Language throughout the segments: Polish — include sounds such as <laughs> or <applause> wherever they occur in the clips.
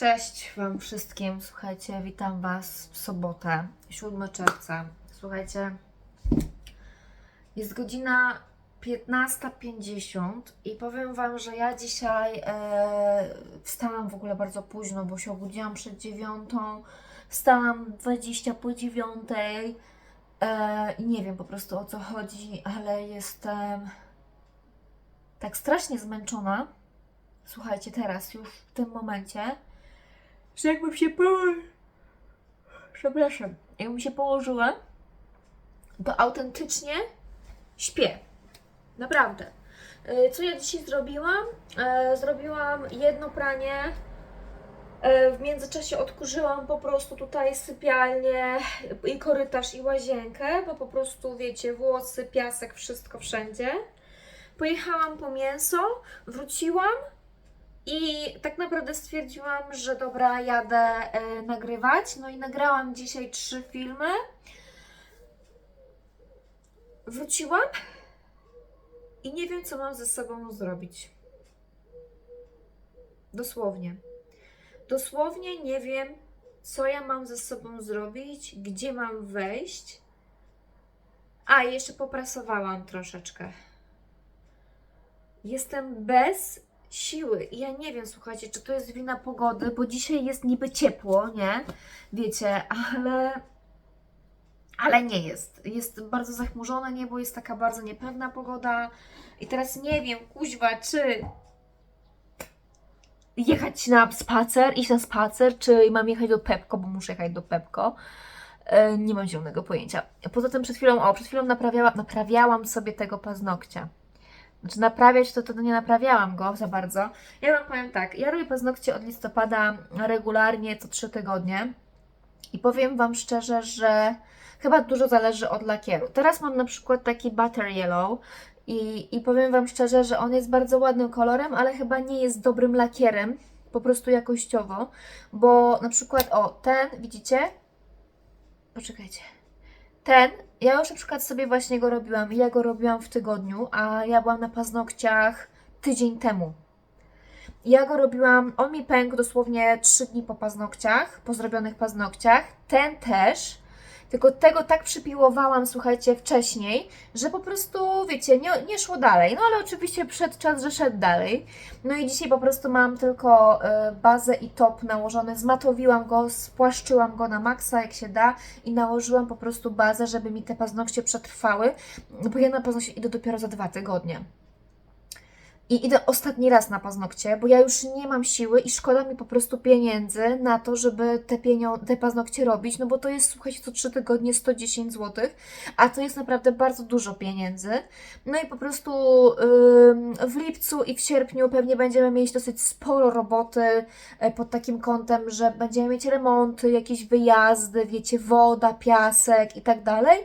Cześć Wam wszystkim. Słuchajcie, witam Was w sobotę, 7 czerwca. Słuchajcie, jest godzina 15.50 i powiem Wam, że ja dzisiaj e, wstałam w ogóle bardzo późno, bo się obudziłam przed dziewiątą, wstałam 20 po dziewiątej e, i nie wiem po prostu o co chodzi, ale jestem tak strasznie zmęczona. Słuchajcie, teraz już w tym momencie, że jakbym się. Przepraszam, jakbym się położyła, to autentycznie śpię. Naprawdę. Y, Co ja dzisiaj zrobiłam? E, Zrobiłam jedno pranie. E, W międzyczasie odkurzyłam po prostu tutaj sypialnię i korytarz i łazienkę, bo po prostu wiecie, włosy, piasek, wszystko wszędzie. Pojechałam po mięso, wróciłam i tak naprawdę stwierdziłam, że dobra, jadę e, nagrywać. No i nagrałam dzisiaj trzy filmy. Wróciłam i nie wiem, co mam ze sobą zrobić. Dosłownie. Dosłownie nie wiem, co ja mam ze sobą zrobić, gdzie mam wejść. A, jeszcze poprasowałam troszeczkę. Jestem bez siły. I ja nie wiem, słuchajcie, czy to jest wina pogody, bo dzisiaj jest niby ciepło, nie? Wiecie, ale. Ale nie jest. Jest bardzo zachmurzone niebo, jest taka bardzo niepewna pogoda. I teraz nie wiem, kuźwa, czy jechać na spacer, iść na spacer, czy mam jechać do Pepko, bo muszę jechać do Pepko. E, Nie mam zielonego pojęcia. Poza tym przed chwilą, o, przed chwilą naprawiała, naprawiałam sobie tego paznokcia. Znaczy naprawiać to, to nie naprawiałam go za bardzo. Ja Wam powiem tak, ja robię paznokcie od listopada regularnie co 3 tygodnie i powiem Wam szczerze, że chyba dużo zależy od lakieru. Teraz mam na przykład taki butter yellow i, i powiem Wam szczerze, że on jest bardzo ładnym kolorem, ale chyba nie jest dobrym lakierem, po prostu jakościowo, bo na przykład, o, ten, widzicie? Poczekajcie. Ten, ja już na przykład sobie właśnie go robiłam i ja go robiłam w tygodniu, a ja byłam na paznokciach tydzień temu. Ja go robiłam, on mi pękł dosłownie 3 dni po paznokciach, po zrobionych paznokciach. Ten też, tylko tego tak przypiłowałam, słuchajcie, wcześniej, że po prostu, wiecie, nie, nie szło dalej. No ale oczywiście przyszedł czas, że szedł dalej. No i dzisiaj po prostu mam tylko y, bazę i top nałożony. Zmatowiłam go, spłaszczyłam go na maksa, jak się da i nałożyłam po prostu bazę, żeby mi te paznokcie przetrwały, bo ja na paznokcie idę dopiero za dwa tygodnie. I idę ostatni raz na paznokcie, bo ja już nie mam siły i szkoda mi po prostu pieniędzy na to, żeby te, pienio- te paznokcie robić, no bo to jest, słuchajcie, co 3 tygodnie 110 zł, a to jest naprawdę bardzo dużo pieniędzy. No i po prostu ym, w lipcu i w sierpniu pewnie będziemy mieć dosyć sporo roboty e, pod takim kątem, że będziemy mieć remonty, jakieś wyjazdy, wiecie, woda, piasek i tak dalej.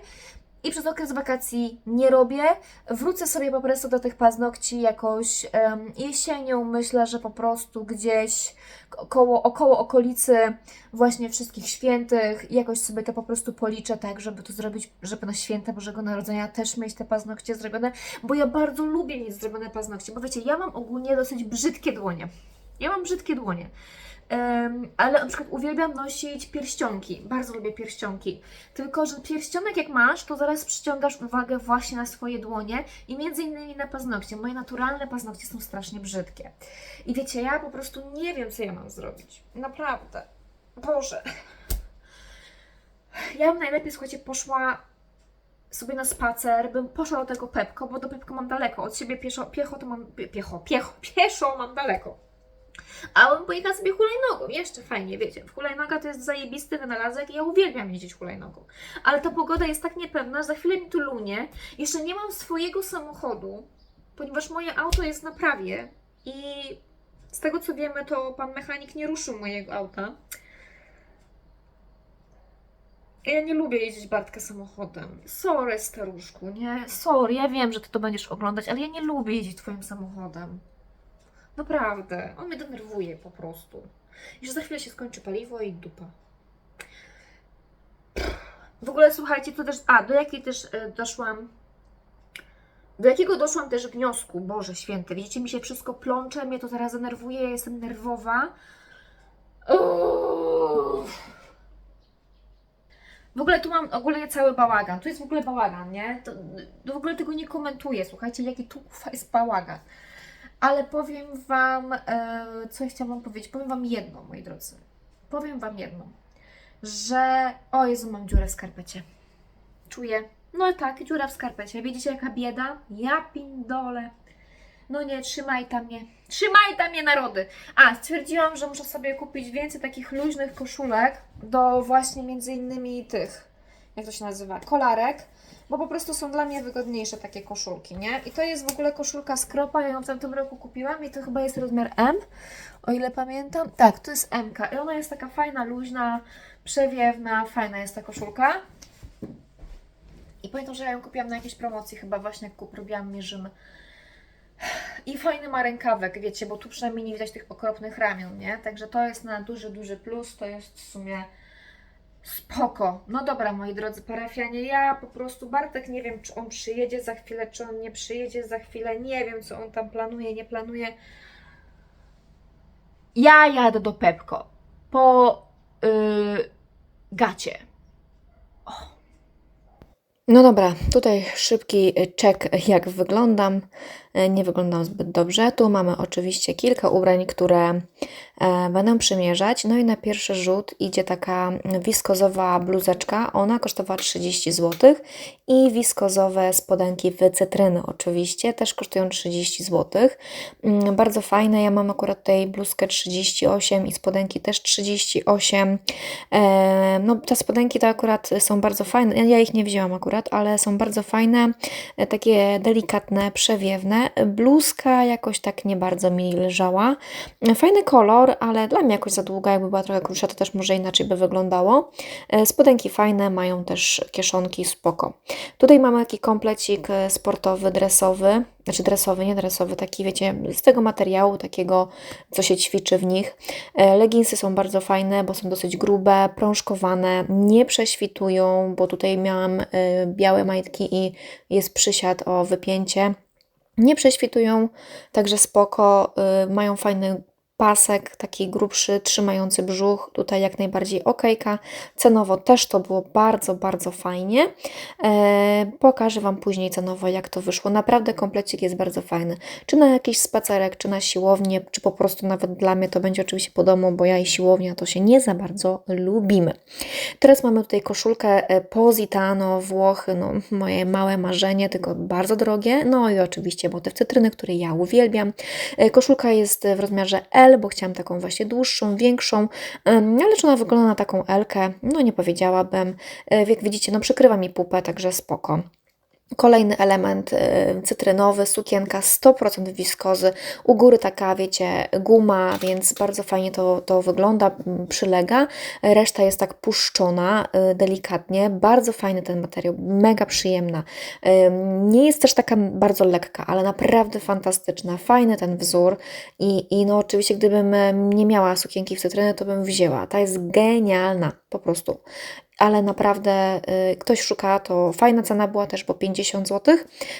I przez okres wakacji nie robię. Wrócę sobie po prostu do tych paznokci jakoś em, jesienią. Myślę, że po prostu gdzieś około, około okolicy właśnie wszystkich świętych jakoś sobie to po prostu policzę tak, żeby to zrobić, żeby na święta Bożego Narodzenia też mieć te paznokcie zrobione, bo ja bardzo lubię mieć zrobione paznokcie, bo wiecie, ja mam ogólnie dosyć brzydkie dłonie. Ja mam brzydkie dłonie. Ale na przykład uwielbiam nosić pierścionki. Bardzo lubię pierścionki. Tylko, że pierścionek jak masz, to zaraz przyciągasz uwagę właśnie na swoje dłonie i między innymi na paznokcie. Moje naturalne paznokcie są strasznie brzydkie. I wiecie, ja po prostu nie wiem, co ja mam zrobić. Naprawdę. Boże. Ja bym najlepiej, słuchajcie, poszła sobie na spacer, bym poszła do tego Pepko, bo do Pepko mam daleko. Od siebie pieszo, piecho to mam, pie- piecho, piecho, pieszo mam daleko. A on pojechał sobie hulajnogą, jeszcze fajnie, wiecie. Hulajnoga to jest zajebisty wynalazek i ja uwielbiam jeździć hulajnogą. Ale ta pogoda jest tak niepewna, że za chwilę mi tu lunie. Jeszcze nie mam swojego samochodu, ponieważ moje auto jest na prawie i z tego co wiemy, to pan mechanik nie ruszył mojego auta. Ja nie lubię jeździć Bartka samochodem. Sorry, staruszku, nie? Sorry, ja wiem, że ty to będziesz oglądać, ale ja nie lubię jeździć twoim samochodem. Naprawdę, on mnie denerwuje po prostu. I że za chwilę się skończy paliwo i dupa. W ogóle słuchajcie, to też. A, do jakiej też e, doszłam. Do jakiego doszłam też wniosku, Boże święty, widzicie, mi się wszystko plącze, mnie to teraz denerwuje, ja jestem nerwowa. Uff. W ogóle tu mam ogólnie cały bałagan. Tu jest w ogóle bałagan, nie? To, to w ogóle tego nie komentuję. Słuchajcie, jaki tu jest bałagan. Ale powiem Wam, e, co chciałam powiedzieć. Powiem Wam jedno, moi drodzy. Powiem Wam jedno, że... O Jezu, mam dziurę w skarpecie. Czuję. No tak, dziura w skarpecie. Widzicie, jaka bieda? Ja pindole. No nie, trzymaj tam mnie. Trzymaj tam mnie narody. A, stwierdziłam, że muszę sobie kupić więcej takich luźnych koszulek do właśnie między innymi tych, jak to się nazywa, kolarek, bo po prostu są dla mnie wygodniejsze takie koszulki, nie? I to jest w ogóle koszulka z kropa, ja ją w tamtym roku kupiłam i to chyba jest rozmiar M, o ile pamiętam. Tak, to jest M i ona jest taka fajna, luźna, przewiewna, fajna jest ta koszulka. I pamiętam, że ja ją kupiłam na jakiejś promocji, chyba właśnie jak robiłam mierzymy. I fajny ma rękawek, wiecie, bo tu przynajmniej nie widać tych okropnych ramion, nie? Także to jest na duży, duży plus, to jest w sumie spoko. No dobra, moi drodzy parafianie, ja po prostu, Bartek, nie wiem, czy on przyjedzie za chwilę, czy on nie przyjedzie za chwilę, nie wiem, co on tam planuje, nie planuje. Ja jadę do Pepko po yy, gacie. No dobra, tutaj szybki check, jak wyglądam. E, Nie wyglądam zbyt dobrze. Tu mamy oczywiście kilka ubrań, które e, będę przymierzać. No i na pierwszy rzut idzie taka wiskozowa bluzeczka. Ona kosztowała 30 zł. I wiskozowe spodenki w cytryny oczywiście, też kosztują 30 zł. Mm, Bardzo fajne. Ja mam akurat tutaj bluzkę 38 i spodenki też 38. E, No, te spodenki to akurat są bardzo fajne. Ja ich nie wzięłam akurat, ale są bardzo fajne, takie delikatne, przewiewne. Bluzka jakoś tak nie bardzo mi leżała. Fajny kolor, ale dla mnie jakoś za długa. Jakby była trochę krótsza, to też może inaczej by wyglądało. E, Spodenki fajne, mają też kieszonki spoko. Tutaj mamy taki komplecik e, sportowy, dresowy, znaczy dresowy, nie dresowy, taki wiecie, z tego materiału, takiego, co się ćwiczy w nich. E, Leginsy są bardzo fajne, bo są dosyć grube, prążkowane, nie prześwitują, bo tutaj miałam białe majtki i jest przysiad o wypięcie. Nie prześwitują, także spoko, y, mają fajny pasek, taki grubszy, trzymający brzuch, tutaj jak najbardziej okejka. Cenowo też to było bardzo, bardzo fajnie. E, pokażę Wam później cenowo, jak to wyszło. Naprawdę komplecik jest bardzo fajny. Czy na jakiś spacerek, czy na siłownię, czy po prostu nawet dla mnie to będzie oczywiście po domu, bo ja i siłownia to się nie za bardzo lubimy. Teraz mamy tutaj koszulkę e, Positano, Włochy, no moje małe marzenie, tylko bardzo drogie. No i oczywiście motyw cytryny, który ja uwielbiam. E, Koszulka jest w rozmiarze L, bo chciałam taką właśnie dłuższą, większą, Em, ale czy ona wygląda na taką L-kę? No nie powiedziałabym. E, Jak widzicie, no przykrywa mi pupę, także spoko. Kolejny element y, cytrynowy, sukienka 100% wiskozy, u góry taka, wiecie, guma, więc bardzo fajnie to, to wygląda, m, przylega. Reszta jest tak puszczona y, delikatnie, bardzo fajny ten materiał, mega przyjemna. Nie jest też taka bardzo lekka, ale naprawdę fantastyczna, fajny ten wzór i, i no oczywiście gdybym em, nie miała sukienki w cytryny, to bym wzięła. Ta jest genialna, po prostu ale naprawdę y, ktoś szuka, to fajna cena była też, bo 50 zł.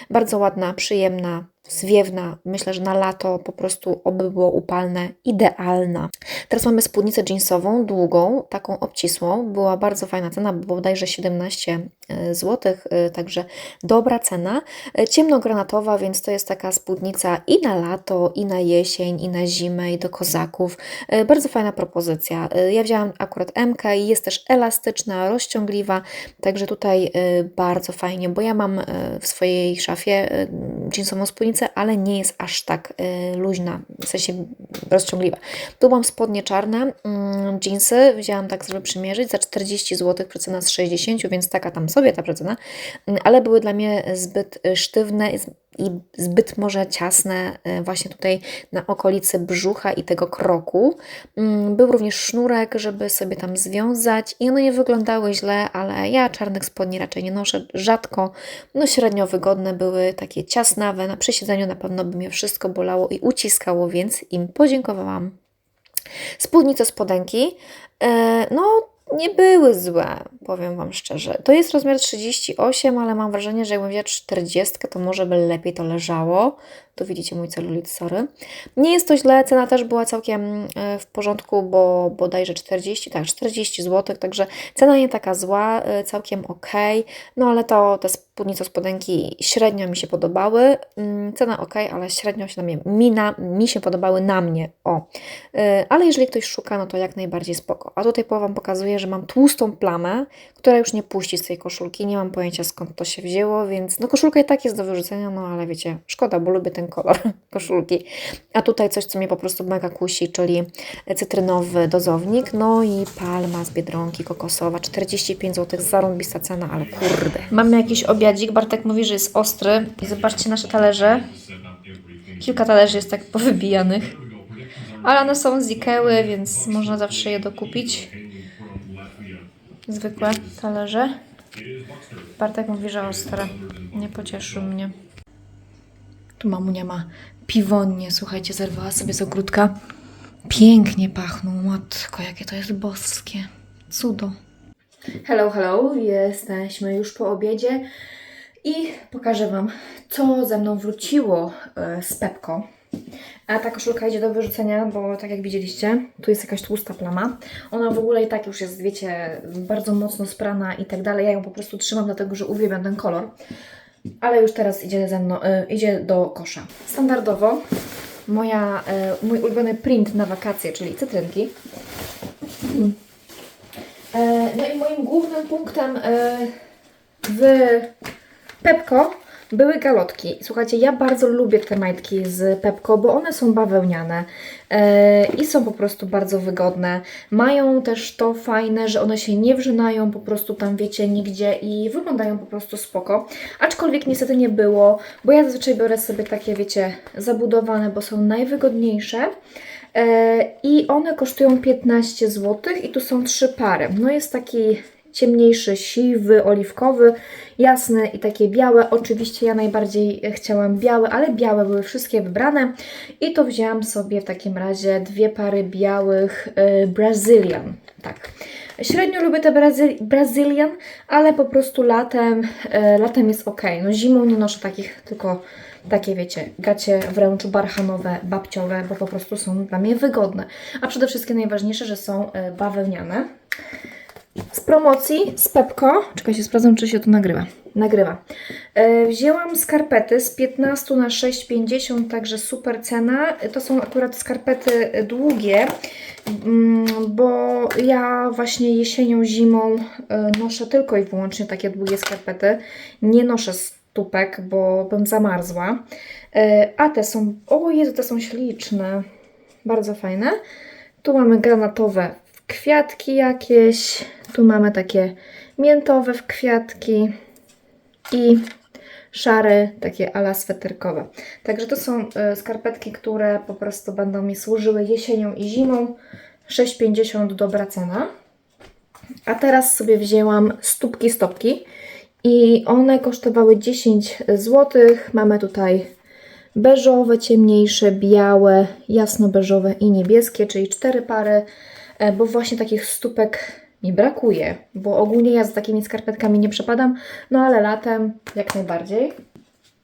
Bardzo ładna, przyjemna, zwiewna. Myślę, że na lato po prostu oby było upalne, idealna. Teraz mamy spódnicę jeansową, długą, taką obcisłą. Była bardzo fajna cena, bo bodajże 17 zł, także dobra cena. Y, Ciemnogranatowa, więc to jest taka spódnica i na lato, i na jesień, i na zimę, i do kozaków. Bardzo fajna propozycja. Ja wzięłam akurat MK i jest też elastyczna, rozciągliwa, także tutaj bardzo fajnie, bo ja mam w swojej szafie jeansową spódnicę, ale nie jest aż tak y, luźna, w sensie rozciągliwa. Tu mam spodnie czarne, mm, jeansy, wzięłam tak, żeby przymierzyć, za 40 zł, przecena z 60, więc taka tam sobie ta przecena, Mm, ale były dla mnie zbyt y, sztywne i zbyt może ciasne y, właśnie tutaj na okolicy brzucha i tego kroku. Mm, Był również sznurek, żeby sobie tam związać i one nie wyglądały źle, ale ja czarnych spodni raczej nie noszę, rzadko, no średnio wygodne były, takie ciasnawe, na przesiedzeniu na pewno by mnie wszystko bolało i uciskało, więc im podziękowałam. Spódnice spodenki, e, no nie były złe, powiem Wam szczerze. To jest rozmiar 38, ale mam wrażenie, że jakbym wzięła 40, to może by lepiej to leżało. Tu widzicie mój celulit, sorry. Nie jest to źle, cena też była całkiem e, w porządku, bo bodajże 40, tak, 40 zł, także cena nie taka zła, e, całkiem ok. No ale to te spódnice, spodenki średnio mi się podobały. Mm, Cena ok, ale średnio się na mnie, mi, na, mi się podobały na mnie, o. E, Ale jeżeli ktoś szuka, no to jak najbardziej spoko. A tutaj po Wam pokazuję, że mam tłustą plamę, która już nie puści z tej koszulki. Nie mam pojęcia skąd to się wzięło, więc no koszulka i tak jest do wyrzucenia, no ale wiecie, szkoda, bo lubię ten kolor <laughs> koszulki. A tutaj coś, co mnie po prostu mega kusi, czyli cytrynowy dozownik, no i palma z Biedronki kokosowa, 45 zł, zarąbista cena, ale kurde. Mamy jakiś obiadzik, Bartek mówi, że jest ostry i zobaczcie nasze talerze. Kilka talerzy jest tak <laughs> powybijanych, ale one są z Ikeły, więc można zawsze je dokupić. Zwykłe talerze. Bartek mówi, że ostre. Nie pocieszył mnie. Tu mamunia ma piwonnie, słuchajcie, zerwała sobie z ogródka. Pięknie pachną, matko, jakie to jest boskie. Cudo. Hello, hello, jesteśmy już po obiedzie i pokażę Wam, co ze mną wróciło e, z Pepko. A ta koszulka idzie do wyrzucenia, bo tak jak widzieliście, tu jest jakaś tłusta plama. Ona w ogóle i tak już jest, wiecie, bardzo mocno sprana i tak dalej. Ja ją po prostu trzymam, dlatego że uwielbiam ten kolor. Ale już teraz idzie ze mną, y, idzie do kosza. Standardowo moja, y, mój ulubiony print na wakacje, czyli cytrynki. E, no i moim głównym punktem e, w Pepko były galotki. Słuchajcie, ja bardzo lubię te majtki z Pepko, bo one są bawełniane e, i są po prostu bardzo wygodne. Mają też to fajne, że one się nie wrzynają po prostu tam, wiecie, nigdzie i wyglądają po prostu spoko. Aczkolwiek niestety nie było, bo ja zazwyczaj biorę sobie takie, wiecie, zabudowane, bo są najwygodniejsze. E, I one kosztują 15 zł i tu są trzy pary. No jest taki ciemniejszy, siwy, oliwkowy, jasny i takie białe. Oczywiście ja najbardziej chciałam białe, ale białe były wszystkie wybrane i to wzięłam sobie w takim razie dwie pary białych y, Brazilian. Tak. Średnio lubię te Brazyl Brazilian, ale po prostu latem, y, latem jest ok. No zimą nie noszę takich, tylko takie wiecie, gacie wręcz barchanowe, babciowe, bo po prostu są dla mnie wygodne. A przede wszystkim najważniejsze, że są y, bawełniane. Z promocji, z Pepko, czekajcie, sprawdzam, czy się to nagrywa. Nagrywa. E, wzięłam skarpety z 15 na 6,50, także super cena. To są akurat skarpety długie, mm, bo ja właśnie jesienią, zimą e, noszę tylko i wyłącznie takie długie skarpety. Nie noszę stópek, bo bym zamarzła. E, a te są, o Jezu, te są śliczne. Bardzo fajne. Tu mamy granatowe kwiatki jakieś. Tu mamy takie miętowe w kwiatki i szare, takie ala sweterkowe. Także to są y, skarpetki, które po prostu będą mi służyły jesienią i zimą. 6,50 dobra cena. A teraz sobie wzięłam stópki stopki i one kosztowały 10 zł. Mamy tutaj beżowe, ciemniejsze, białe, jasno-beżowe i niebieskie, czyli cztery pary, e, bo właśnie takich stópek mi brakuje, bo ogólnie ja z takimi skarpetkami nie przepadam, no ale latem jak najbardziej.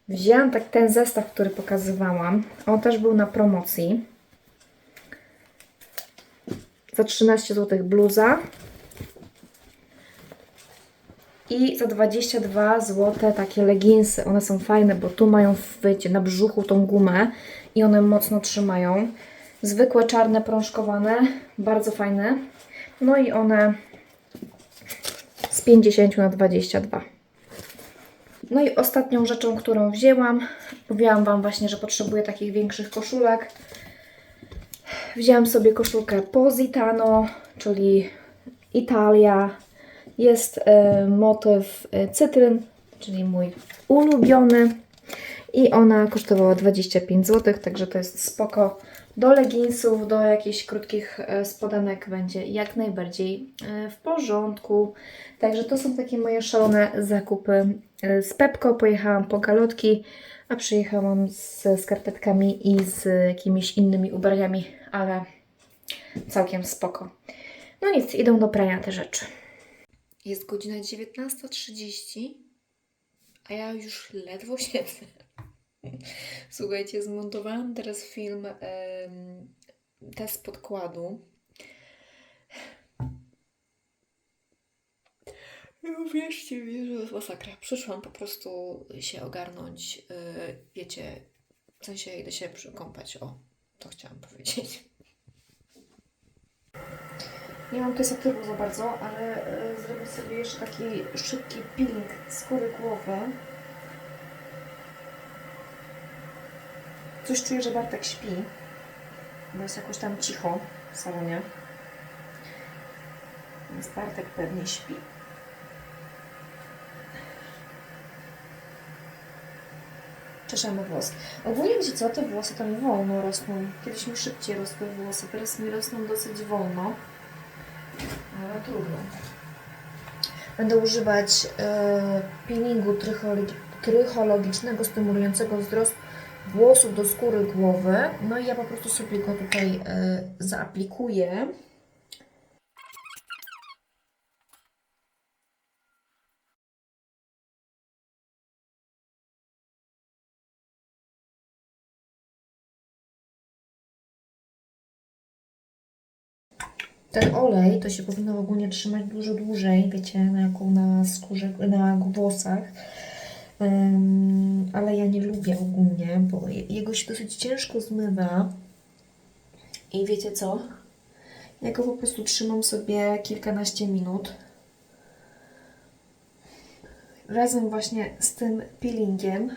Wzięłam tak ten zestaw, który pokazywałam. On też był na promocji. Za 13 zł bluza. I za 22 zł takie leginsy. One są fajne, bo tu mają wiecie, na brzuchu tą gumę i one mocno trzymają. Zwykłe czarne prążkowane, bardzo fajne. No i one z 50 na 22. No i ostatnią rzeczą, którą wzięłam, mówiłam Wam właśnie, że potrzebuję takich większych koszulek. Wzięłam sobie koszulkę Positano, czyli Italia. Jest e, motyw e, cytryn, czyli mój ulubiony. I ona kosztowała 25 zł, także to jest spoko. Do leginsów, do jakichś krótkich e, spodenek będzie jak najbardziej e, w porządku. Także to są takie moje szalone zakupy e, z Pepko. Pojechałam po galotki, a przyjechałam ze skarpetkami i z jakimiś innymi ubraniami, ale całkiem spoko. No nic, idą do prania te rzeczy. Jest godzina 19.30, a ja już ledwo siedzę. Słuchajcie, zmontowałam teraz film em, test podkładu. No wierzcie mi, że to jest masakra. Przyszłam po prostu się ogarnąć, yy, wiecie, w sensie idę się przykąpać, o, to chciałam powiedzieć. Nie mam tutaj satywu za bardzo, ale y, zrobię sobie jeszcze taki szybki peeling skóry głowy. Coś czuję, że Bartek śpi, bo jest jakoś tam cicho w salonie. Więc Bartek pewnie śpi. Czeszemy włos. Ogólnie wiecie co, te włosy tam wolno rosną. Kiedyś mi szybciej rosły włosy, teraz mi rosną dosyć wolno. Ale trudno. Będę używać e, peelingu trychologi- trychologicznego stymulującego wzrost włosów do skóry głowy. No i ja po prostu sobie go tutaj e, zaaplikuję. Ten olej to się powinno ogólnie trzymać dużo dłużej, wiecie, na, na skórze, na włosach. Ale ja nie lubię ogólnie, bo je- jego się dosyć ciężko zmywa. I wiecie co? Ja go po prostu trzymam sobie kilkanaście minut. Razem właśnie z tym peelingiem.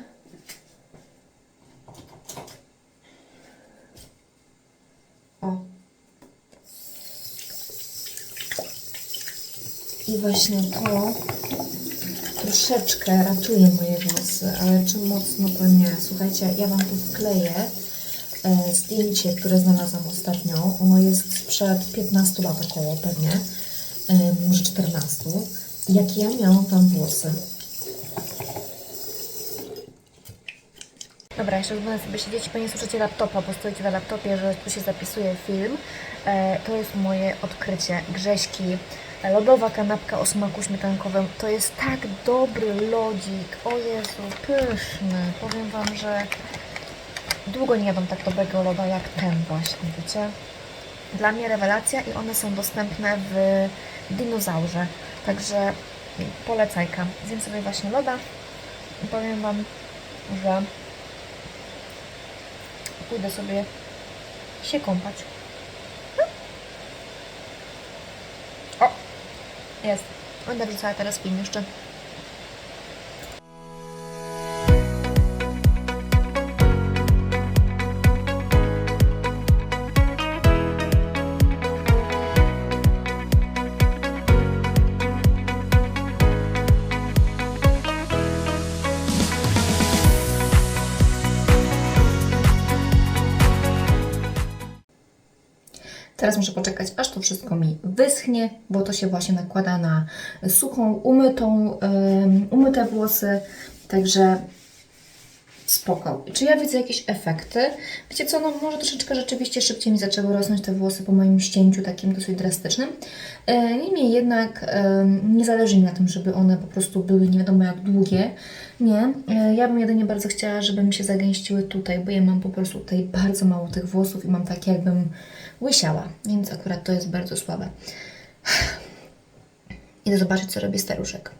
O, I właśnie to troszeczkę ratuje moje włosy, ale czy mocno to nie. Słuchajcie, ja Wam tu wkleję e, zdjęcie, które znalazłam ostatnio. Ono jest sprzed 15 lat około pewnie, może 14. Jakie ja miałam tam włosy. Dobra, jeszcze będę sobie siedzieć, bo nie słyszycie laptopa, bo stoicie na laptopie, że tu się zapisuje film. E, to jest moje odkrycie. Grześki. Lodowa kanapka o smaku śmietankowym. To jest tak dobry lodzik. O Jezu, pyszny. Powiem Wam, że długo nie jadłam tak dobrego loda jak ten właśnie, wiecie? Dla mnie rewelacja i one są dostępne w dinozaurze. Także polecajka. Zjem sobie właśnie loda i powiem Wam, że pójdę sobie się kąpać. Jest. Będę wrzucała teraz film jeszcze. Teraz muszę poczekać, aż to wszystko mi wyschnie, bo to się właśnie nakłada na suchą, umytą, umyte włosy. Także spoko. Czy ja widzę jakieś efekty? Wiecie co, no może troszeczkę rzeczywiście szybciej mi zaczęły rosnąć te włosy po moim ścięciu takim dosyć drastycznym. E, Niemniej jednak nie zależy mi na tym, żeby one po prostu były nie wiadomo jak długie. Nie. E, Ja bym jedynie bardzo chciała, żeby mi się zagęściły tutaj, bo ja mam po prostu tutaj bardzo mało tych włosów i mam tak jakbym łysiała, więc akurat to jest bardzo słabe. <sighs> Idę zobaczyć, co robi staruszek.